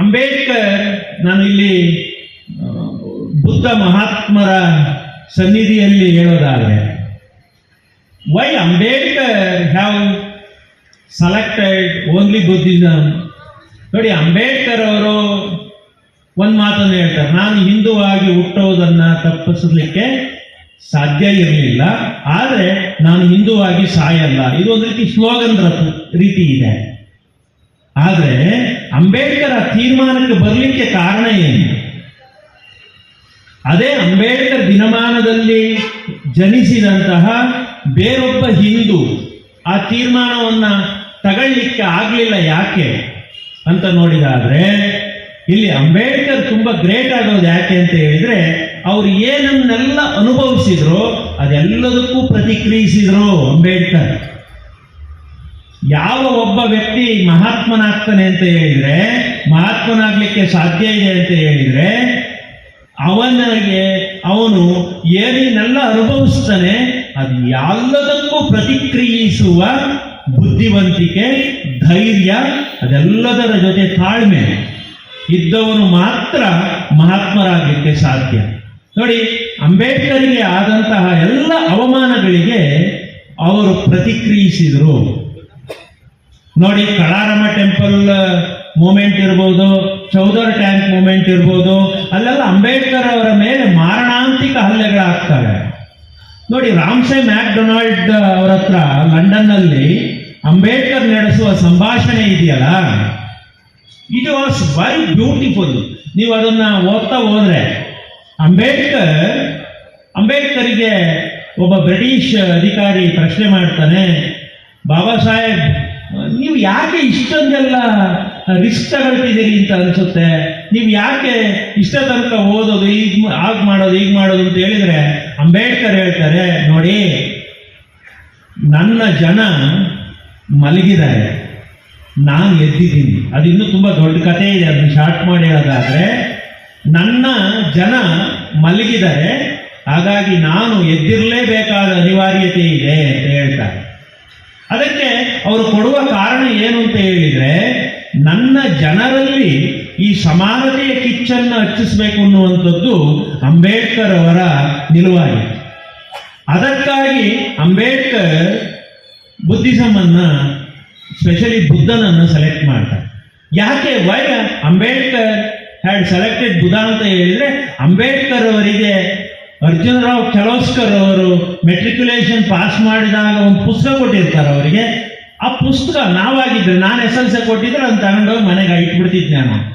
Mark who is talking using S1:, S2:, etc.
S1: ಅಂಬೇಡ್ಕರ್ ನಾನು ಇಲ್ಲಿ ಬುದ್ಧ ಮಹಾತ್ಮರ ಸನ್ನಿಧಿಯಲ್ಲಿ ಹೇಳೋದಾದರೆ why Ambedkar have selected only Buddhism ನೋಡಿ, ಅಂಬೇಡ್ಕರ್ ಅವರು ಒಂದು ಮಾತನ್ನು ಹೇಳ್ತಾರೆ, ನಾನು ಹಿಂದುವಾಗಿ ಹುಟ್ಟೋದನ್ನು ತಪ್ಪಿಸಲಿಕ್ಕೆ ಸಾಧ್ಯ ಇರಲಿಲ್ಲ, ಆದರೆ ನಾನು ಹಿಂದುವಾಗಿ ಸಾಯಲ್ಲ. ಇದು ಒಂದು ರೀತಿ ಸ್ಲೋಗನ್ ರೀತಿ ಇದೆ. ಆದರೆ ಅಂಬೇಡ್ಕರ್ ಆ ತೀರ್ಮಾನಕ್ಕೆ ಬರಲಿಕ್ಕೆ ಕಾರಣ ಏನು? ಅದೇ ಅಂಬೇಡ್ಕರ್ ದಿನಮಾನದಲ್ಲಿ ಜನಿಸಿದಂತಹ ಬೇರೊಬ್ಬ ಹಿಂದೂ ಆ ತೀರ್ಮಾನವನ್ನು ತಗೊಳ್ಳಿಕ್ಕೆ ಆಗಲಿಲ್ಲ ಯಾಕೆ ಅಂತ ನೋಡಿದಾದ್ರೆ, ಇಲ್ಲಿ ಅಂಬೇಡ್ಕರ್ ತುಂಬಾ ಗ್ರೇಟ್ ಆಗೋದು ಯಾಕೆ ಅಂತ ಹೇಳಿದ್ರೆ, ಅವ್ರು ಏನನ್ನೆಲ್ಲ ಅನುಭವಿಸಿದ್ರು ಅದೆಲ್ಲದಕ್ಕೂ ಪ್ರತಿಕ್ರಿಯಿಸಿದ್ರು ಅಂಬೇಡ್ಕರ್. ಯಾವ ಒಬ್ಬ ವ್ಯಕ್ತಿ ಮಹಾತ್ಮನಾಗ್ತಾನೆ ಅಂತ ಹೇಳಿದ್ರೆ, ಮಹಾತ್ಮನಾಗ್ಲಿಕ್ಕೆ ಸಾಧ್ಯ ಇದೆ ಅಂತ ಹೇಳಿದ್ರೆ, ಅವನಿಗೆ ಅವನು ಏನೇನೆಲ್ಲ ಅನುಭವಿಸ್ತಾನೆ ಅದು ಎಲ್ಲದಕ್ಕೂ ಪ್ರತಿಕ್ರಿಯಿಸುವ ಬುದ್ಧಿವಂತಿಕೆ, ಧೈರ್ಯ, ಅದೆಲ್ಲದರ ಜೊತೆ ತಾಳ್ಮೆ ಇದ್ದವನು ಮಾತ್ರ ಮಹಾತ್ಮರಾಗಲಿಕ್ಕೆ ಸಾಧ್ಯ. ನೋಡಿ, ಅಂಬೇಡ್ಕರ್ಗೆ ಆದಂತಹ ಎಲ್ಲ ಅವಮಾನಗಳಿಗೆ ಅವರು ಪ್ರತಿಕ್ರಿಯಿಸಿದರು. ನೋಡಿ, ಕಳಾರಮ್ಮ ಟೆಂಪಲ್ ಮೂಮೆಂಟ್ ಇರ್ಬೋದು ಚೌದರ್ ಟ್ಯಾಂಕ್ ಮೂಮೆಂಟ್ ಇರ್ಬೋದು, ಅಲ್ಲೆಲ್ಲ ಅಂಬೇಡ್ಕರ್ ಅವರ ಮೇಲೆ ಮಾರಣಾಂತಿಕ ಹಲ್ಲೆಗಳಾಗ್ತವೆ. ನೋಡಿ ರಾಮ್ಸೆ ಮ್ಯಾಕ್ಡೊನಾಲ್ಡ್ ಅವರ ಹತ್ರ ಲಂಡನ್ನಲ್ಲಿ ಅಂಬೇಡ್ಕರ್ ನಡೆಸುವ ಸಂಭಾಷಣೆ ಇದೆಯಲ್ಲ? ಇಟ್ ವಾಸ್ ವೆರಿ ಬ್ಯೂಟಿಫುಲ್ ನೀವು ಅದನ್ನ ಓದ್ತಾ ಹೋದ್ರೆ, ಅಂಬೇಡ್ಕರ್, ಅಂಬೇಡ್ಕರ್ಗೆ ಒಬ್ಬ ಬ್ರಿಟಿಷ್ ಅಧಿಕಾರಿ ಪ್ರಶ್ನೆ ಮಾಡ್ತಾನೆ, ಬಾಬಾ ಸಾಹೇಬ್ ನೀವು ಯಾಕೆ ಇಷ್ಟೊಂದೆಲ್ಲ ರಿಸ್ಕ್ ತಗೊಳ್ತಿದ್ದೀರಿ ಅಂತ ಅನಿಸುತ್ತೆ? ನೀವು ಯಾಕೆ ಇಷ್ಟ ತನಕ ಓದೋದು ಈಗ ಆಗ ಮಾಡೋದು ಈಗ ಮಾಡೋದು ಅಂತ ಹೇಳಿದ್ರೆ ಅಂಬೇಡ್ಕರ್ ಹೇಳ್ತಾರೆ, ನೋಡಿ, ನನ್ನ ಜನ ಮಲಗಿದ್ದಾರೆ. ನಾನು ಎದ್ದಿದ್ದೀನಿ. ಅದು ಇನ್ನೂ ತುಂಬ ದೊಡ್ಡ ಕಥೆ ಇದೆ, ಅದನ್ನು ಶಾರ್ಟ್ ಮಾಡಿ ಹೇಳೋದಾದರೆ, ನನ್ನ ಜನ ಮಲಗಿದ್ದಾರೆ, ಹಾಗಾಗಿ ನಾನು ಎದ್ದಿರಲೇಬೇಕಾದ ಅನಿವಾರ್ಯತೆ ಇದೆ ಅಂತ ಹೇಳ್ತಾರೆ. ಅದಕ್ಕೆ ಅವರು ಕೊಡುವ ಕಾರಣ ಏನು ಅಂತ ಹೇಳಿದ್ರೆ, ನನ್ನ ಜನರಲ್ಲಿ ಈ ಸಮಾನತೆಯ ಕಿಚ್ಚನ್ನು ಹಚ್ಚಿಸಬೇಕು ಅನ್ನುವಂಥದ್ದು ಅಂಬೇಡ್ಕರ್ ಅವರ ನಿಲುವಾಗಿದೆ ಅದಕ್ಕಾಗಿ ಅಂಬೇಡ್ಕರ್ ಬುದ್ಧಿಸಮ್ ಅನ್ನ ಸ್ಪೆಷಲಿ ಬುದ್ಧನನ್ನು ಸೆಲೆಕ್ಟ್ ಮಾಡ್ತಾರೆ. ಯಾಕೆ? Why Ambedkar had selected Buddha ಅಂತ ಹೇಳಿದ್ರೆ ಅಂಬೇಡ್ಕರ್ ಅವರಿಗೆ ಅರ್ಜುನರಾವ್ ಕೆಲೋಸ್ಕರ್ ಅವರು ಮೆಟ್ರಿಕ್ಯುಲೇಷನ್ ಪಾಸ್ ಮಾಡಿದಾಗ ಒಂದು ಪುಸ್ತಕ ಕೊಟ್ಟಿರ್ತಾರೆ ಅವರಿಗೆ. ಆ ಪುಸ್ತಕ ನಾವಾಗಿದ್ರೆ, ನಾನು ಎಸ್ ಎಲ್ ಸಿ ಕೊಟ್ಟಿದ್ರೆ ಅದನ್ನು ತಗೊಂಡೋಗಿ ಮನೆಗೆ ಇಟ್ಬಿಡ್ತಿದ್ದೆ ನಾನು.